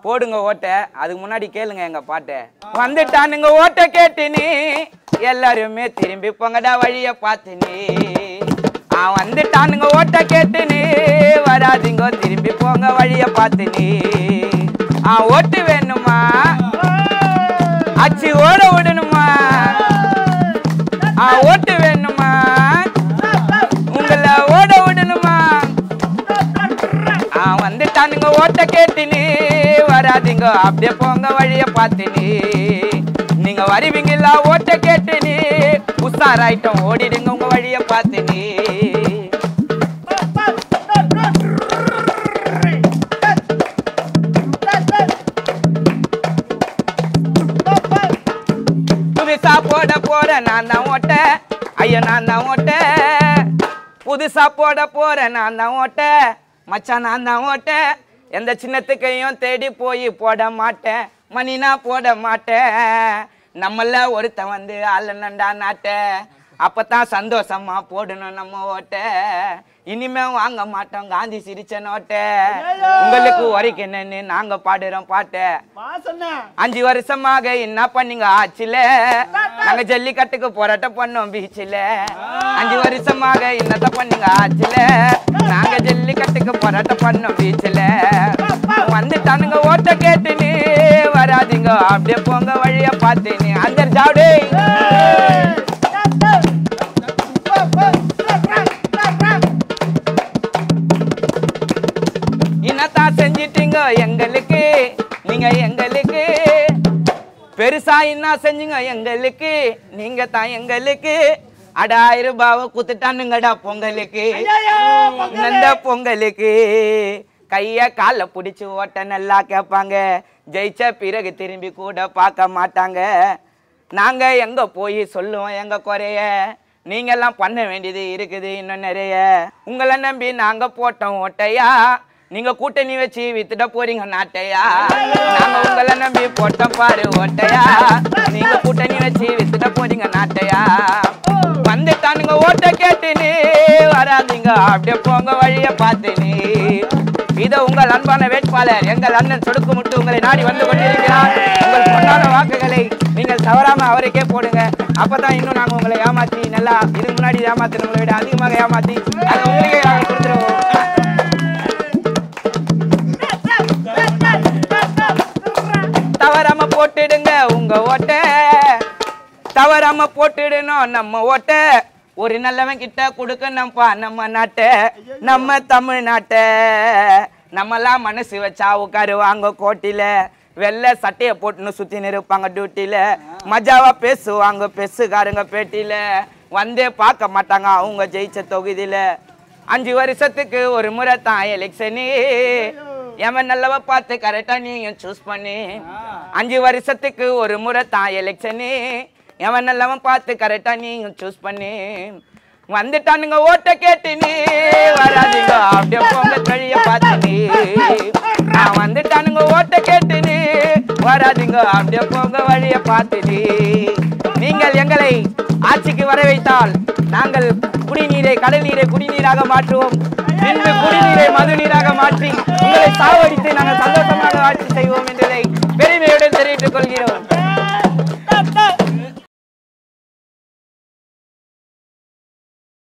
போடுங்க ஓட்டை. அதுக்கு முன்னாடி கேளுங்க எங்க பாட்டை. வந்துட்டானுங்க ஓட்டை நீ. எல்லாருமே திரும்பி போங்கடா வழிய பார்த்தேன்னு அவன் வந்துட்டானுங்க ஓட்டை நீ. வராதீங்க திரும்பி போங்க வழிய பார்த்துன்னு அவன் ஓட்டு வேணுமா? அச்சு ஓட விடணுமா? அவன் ஓட்டு வேணுமா? உங்களை ஓட விடணுமா? அவன் வந்துட்டானுங்க ஓட்ட நீ. வராதீங்க அப்படியே போங்க வழிய பார்த்தினி நீங்க வருவீங்களா ஓட்ட கேட்டு நீ உஷாராயிட்டம் ஓடிடுங்க உங்க வழிய பார்த்தினி புதுசா போட போற நான் தான் ஓட்ட ஐயா நான் தான் ஓட்ட புதுசா போட போற நான் தான் ஓட்ட மச்சான் நான் தான் ஓட்ட எந்த சின்னத்துக்கையும் தேடி போய் போட மாட்டேன். மணினா போட மாட்டேன். நம்மள ஒருத்தன் வந்து ஆளனண்டா நாட்ட. அப்பதான் சந்தோஷமா போடணும் நம்ம ஓட்ட. இனிமே வாங்க மாட்டோம் காந்தி சிரிச்ச நோட்ட. உங்களுக்கு உரைக்கணுன்னு நாங்க பாடுறோம் பாட்டை. அஞ்சு வருஷமாக என்ன பண்ணீங்க ஆச்சுல? நாங்க ஜல்லிக்கட்டுக்கு போராட்டம் பண்ணோம் பீச்சில். அஞ்சு வருஷமாக என்னத்த பண்ணீங்க ஆச்சுல? நாங்க ஜல்லிக்கட்டுக்கு போராட்டம் பண்ணோம் பீச்சில். வந்துட்டானுங்க ஓட்ட கேட்டுன்னு. வராதீங்க அப்படியே போங்க வழிய பார்த்துன்னு அந்த ஜாடு என்னத்தான் செஞ்சிட்டீங்க? எங்களுக்கு நீங்க எங்களுக்கு. பெருசா என்ன செஞ்சீங்க? எங்களுக்கு நீங்க தான் எங்களுக்கு. அட ஆயிரம் ரூபாவை குத்துட்டானுங்கடா பொங்கலுக்கு. இந்த பொங்கலுக்கு. கைய கால பிடிச்சி ஓட்ட நல்லா கேட்பாங்க ஜெயிச்ச பிறகு திரும்பி கூட பார்க்க மாட்டாங்க. நாங்க எங்க போய் சொல்லுவோம் எங்க குறைய? நீங்கெல்லாம் பண்ண வேண்டியது இருக்குது இன்னும் நிறைய. உங்களை நம்பி நாங்க போட்டோம் ஓட்டையா? நீங்க கூட்டணி வச்சு வித்துட போறீங்க நாட்டையா? நாங்க உங்களை நம்பி போட்டோம் பாரு ஓட்டையா? நீங்க கூட்டணி வச்சு வித்துட போறீங்க நாட்டையா? வந்துட்டானுங்க ஓட்ட கேட்டுன்னு வராதீங்க. அப்படியே போங்க வழிய பார்த்துன்னு. இதோ உங்கள் அன்பான வேட்பாளர் எங்கள் அண்ணன் சொடுக்கு முட்டு உங்களை நாடி வந்து கொண்டிருக்கிறார். உங்கள் பொண்ணான வாக்குகளை நீங்கள் தவறாம அவருக்கே போடுங்க. அப்பதான் இன்னும் நாங்க உங்களை ஏமாத்தி நல்லா இதுக்கு முன்னாடி ஏமாத்தினவங்களை விட அதிகமாக ஏமாத்தி அதை உங்களுக்கே நாங்கள் கொடுத்துருவோம். தவறாம போட்டுடுங்க உங்க ஓட்ட. தவறாம போட்டுடணும் நம்ம ஓட்ட. ஒரு நல்லவன் கிட்ட கொடுக்கணும்ப்பா நம்ம நாட்டை நம்ம தமிழ்நாட்டை. நம்மலாம் மனசு வச்சா உட்காருவாங்க கோட்டில. வெள்ளை சட்டையை போட்டுன்னு சுத்தி இருப்பாங்க டியூட்டியில மஜாவா பேசுவாங்க பெஸுக்காரங்க பேட்டியில. வந்தே பார்க்க மாட்டாங்க அவங்க ஜெயிச்ச தொகுதியில. அஞ்சு வருஷத்துக்கு ஒரு முறை தான் எலெக்ஷனு எவன் நல்லவ பார்த்து கரெக்டா நீயும் சூஸ் பண்ணி. அஞ்சு வருஷத்துக்கு ஒரு முறை தான் எலெக்ஷனு எவன் நல்லவன் பார்த்து கரெக்டா நீயும் சூஸ் பண்ணி. வந்துட்டானுங்க ஓட்ட கேட்டு நீ வராதீங்க அப்படியே போங்க வழிய பார்த்து நீங்கள் எங்களை ஆட்சிக்கு வர வைத்தால் நாங்கள் குடிநீரை கடல் நீரை குடிநீராக மாற்றுவோம். பின்பு குடிநீரை மது நீராக மாற்றி உங்களை சாவடித்து நாங்கள் சந்தோஷமாக ஆட்சி செய்வோம் என்பதை பெருமையுடன் தெரிவித்துக் கொள்கிறோம்.